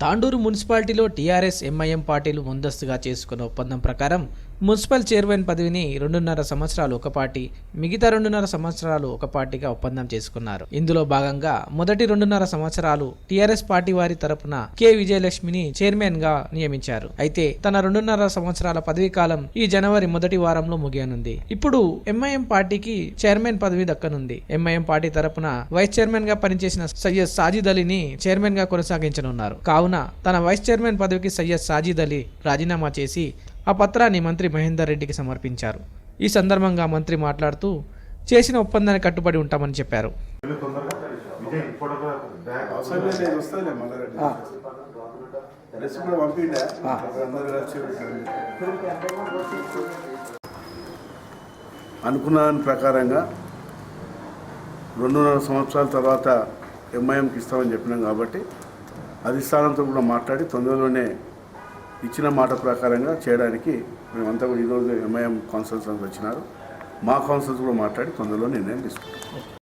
తాండూరు మున్సిపాలిటీలో TRS MIM పార్టీలు ముందస్తుగా చేసుకున్న ఒప్పందం ప్రకారం మున్సిపల్ చైర్మన్ పదవిని రెండున్నర సంవత్సరాలు ఒక పార్టీ మిగతా రెండున్నర సంవత్సరాలు ఒక పార్టీగా ఒప్పందం చేసుకున్నారు. ఇందులో భాగంగా మొదటి రెండున్నర సంవత్సరాలు టీఆర్ఎస్ పార్టీ వారి తరపున కె. విజయలక్ష్మిని చైర్మన్గా నియమించారు. అయితే తన రెండున్నర సంవత్సరాల పదవీ కాలం ఈ జనవరి మొదటి వారంలో ముగియనుంది. ఇప్పుడు ఎంఐఎం పార్టీకి చైర్మన్ పదవి దక్కనుంది. ఎంఐఎం పార్టీ తరపున వైస్ చైర్మన్గా పనిచేసిన సయ్యద్ సాజిద్ అలీని చైర్మన్గా కొనసాగించనున్నారు. కావున తన వైస్ చైర్మన్ పదవికి సయ్యద్ సాజిద్ అలీ రాజీనామా చేసి ఆ పత్రాన్ని మంత్రి మహేందర్ రెడ్డికి సమర్పించారు. ఈ సందర్భంగా మంత్రి మాట్లాడుతూ చేసిన ఒప్పందానికి కట్టుబడి ఉంటామని చెప్పారు. అనుకున్న ప్రకారంగా రెండున్నర సంవత్సరాల తర్వాత ఎంఐఎంకి ఇస్తామని చెప్పినాం కాబట్టి అధిష్టానంతో కూడా మాట్లాడి తొందరలోనే ఇచ్చిన మాట ప్రకారంగా చేయడానికి మేమంతా కూడా ఈరోజు ఎంఐఎం కౌన్సిల్స్ వచ్చినారు. మా కౌన్సిల్స్ కూడా మాట్లాడి తొందరలో నిర్ణయం తీసుకుంటాం.